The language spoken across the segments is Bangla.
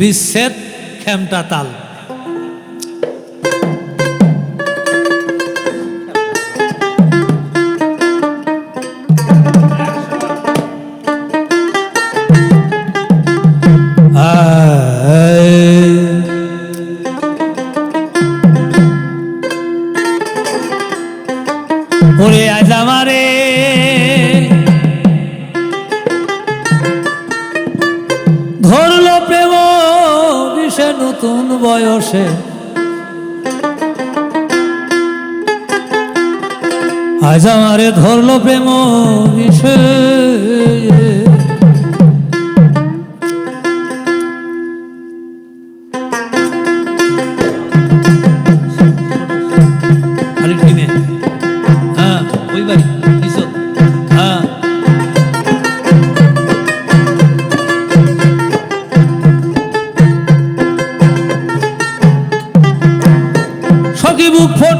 বিচ্ছেদ খেমটা তাল। ওরে আজ আমারে বয়সে আজ আমারে ধরলো প্রেম বিষে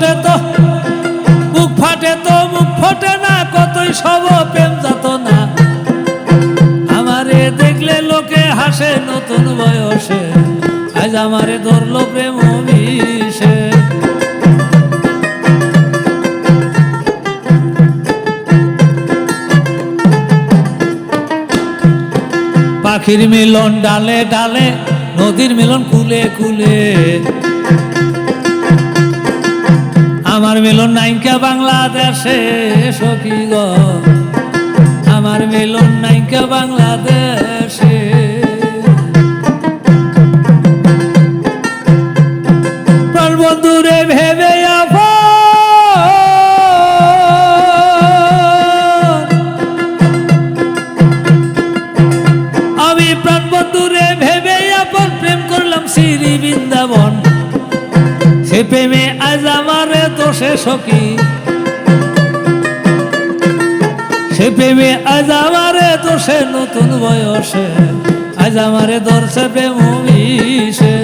ফোটে তো বুক ফাটে তো, মুখ ফোটে না, কতই সব প্রেম যাত না আমারে দেখলে লোকে হাসে, নতুন বয়সে, আজ আমারে ধরলো প্রেম বিষে পাখির মিলন ডালে ডালে, নদীর মিলন কুলে কুলে। মিলন নাইকা বাংলাদেশে সখী গ। আমার মিলন নাইকা বাংলাদেশে। বন্ধুরে ভেবে আমি প্রাণ বন্ধুরে ভেবে আপন প্রেম করলাম শ্রী বৃন্দাবন। সে প্রেমে সখী। সে প্রেমে আজ আমারে দোষে নতুন বয়সে আজ আমারে দর্শে প্রেম বিষে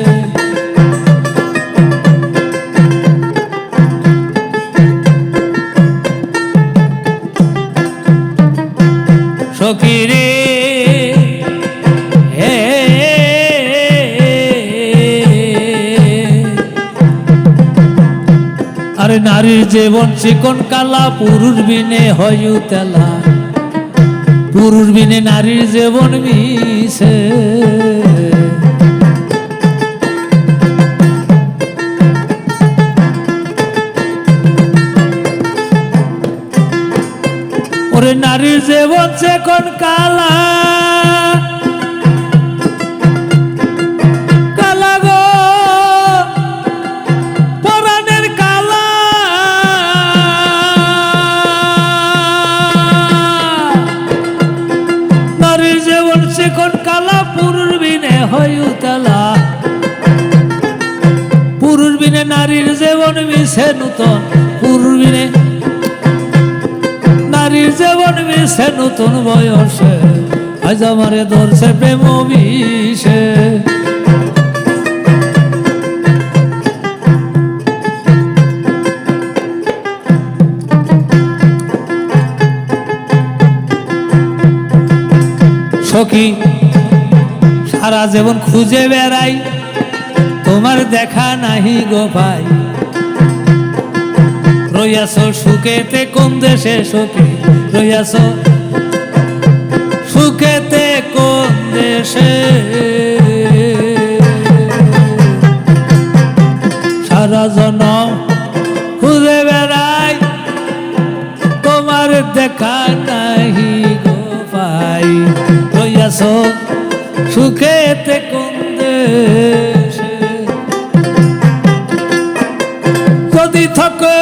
আরে নারীর জীবন চিকন কালা, পুরুষ বিনে হয় তেলা। পুরুষ বিনে নারীর জীবন মিশে। ওরে নারীর জীবন চিকন কালা হয় বিনে নারীর জীবন মিশে নূতন পুরুষ নারীর জীবন মিশে বয়সে, আজ আমারে ধরছে প্রেম সখী সারা জীবন খুঁজে বেড়াই তোমার দেখা নাহি গো ভাই। রইয়াছ সুখেতে কোন দেশে সখী, রইয়াছ সুখেতে কোন দেশে। সারা জনম খুঁজে বেড়াই তোমার দেখা নাহি গো পাই রইয়াছ সুখেতে কোন দেশে। যদি থাকে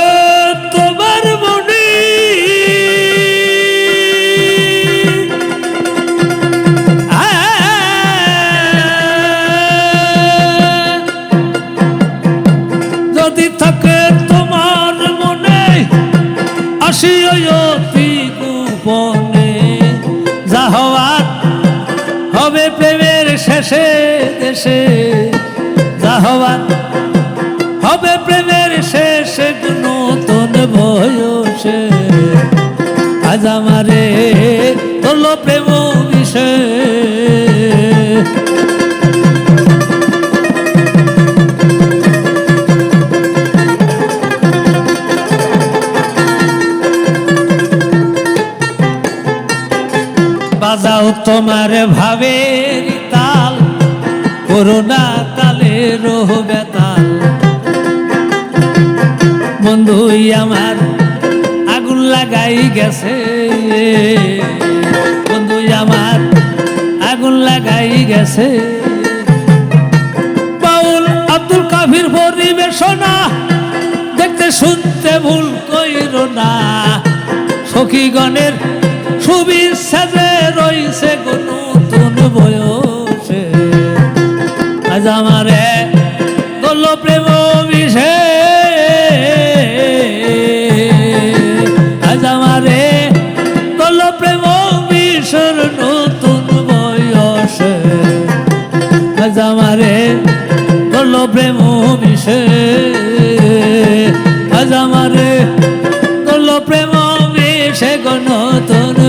দেশে যা হওয়ার হবে প্রেমের শেষ নতুন বয়সে। আজ আমারে তোলো প্রেম বিষে বাজাও তোমার ভাবে করোনা কালের বেতাল বন্ধুই আমার আগুন লাগাই গেছে। বন্ধুই আমার আগুন লাগাই গেছে। বাউল আব্দুল কাফির পরিবেশনা, দেখতে শুনতে ভুল কইর না। সখীগণের শুভেচ্ছা যে রইছে গো নতুন বয়সে। প্রেম মিশে। আজ আমারে প্রেম মিশে গো নতুন